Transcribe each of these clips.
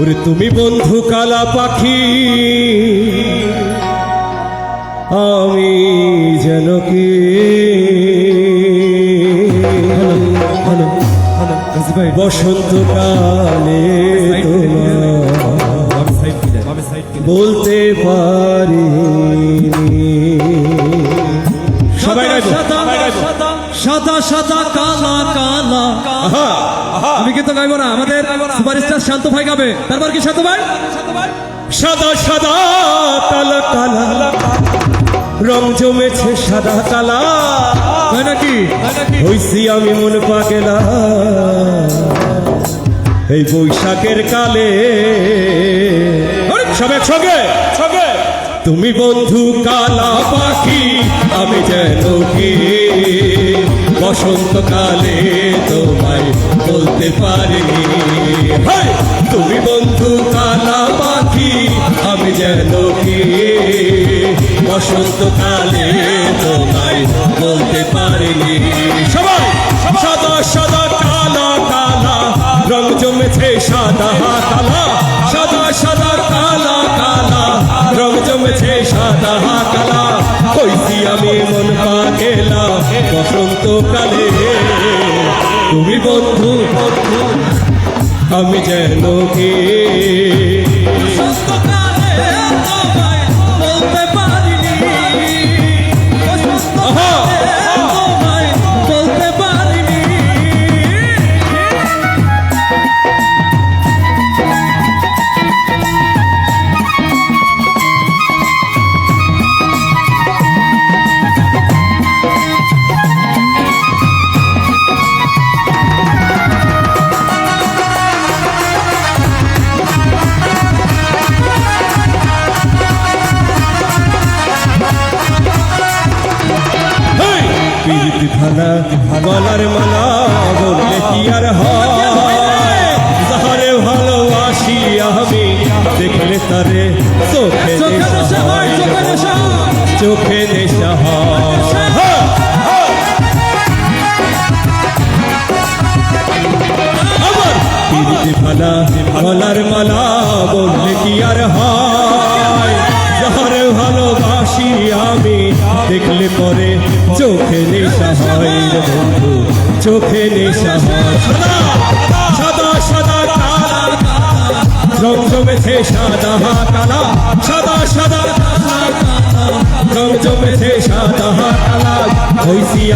ওরে তুমি বন্ধু কালা পাখি আমি যেন কি? বসন্তকালে বলতে পারি সবাই সাদা সাদা কিন্তু গাইবো না, আমাদের সুপারস্টার শান্ত ভাই গাবে। তারপর কি শান্ত ভাই? সাদা সাদা কালা কালা রং জমেছে সাদা কালা তাই নাকি? হইছি আমি মন পাগেলা। এই বৈশাখের কালে সব একসঙ্গে? সঙ্গে তুমি বন্ধু কালা পাখি, আমি যেন কি? বসন্তকালে তোমায় বলতে পারিনি তুমি বন্ধু কালা পাখি আমি যেন কি? বসন্তকালে তোমায় বলতে পারিনি। সবাই। সাদা সাদা কালা কালা রং জমেছে সাদা কালা। সাদা সাদা কালা কালা রং জমেছে সাদা কালা। কইছি আমি মন পাগেলা বসন্তকালে। তুমি বন্ধু আমি যেন কি? থানা গলার মালা বললে কি আর যাহারে ভালোবাসি আমি দেখলে তারে চোখে চোখে নেশা থানা গলার মালা বললে কি আর হয়? যাহারে ভালোবাসি আমি দেখলে পরে চোখে নেশা হয় রে বন্ধু, চোখে নেশা হয়। সাদা কালা সাদা সাদা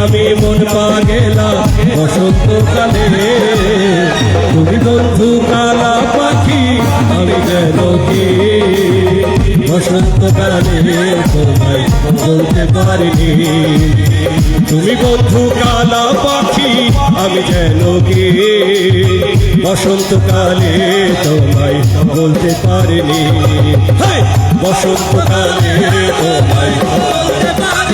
আমি মন পাগেলা বসন্তকালে তুমি বন্ধু কালা বসন্তকালে তোমায় বলতে পারিনি। তুমি বন্ধু কালা পাখি, আমি যেন কি? বসন্তকালে তোমায় বলতে পারিনি। বসন্ত বসন্তকালে তোমায় বসন্তকালে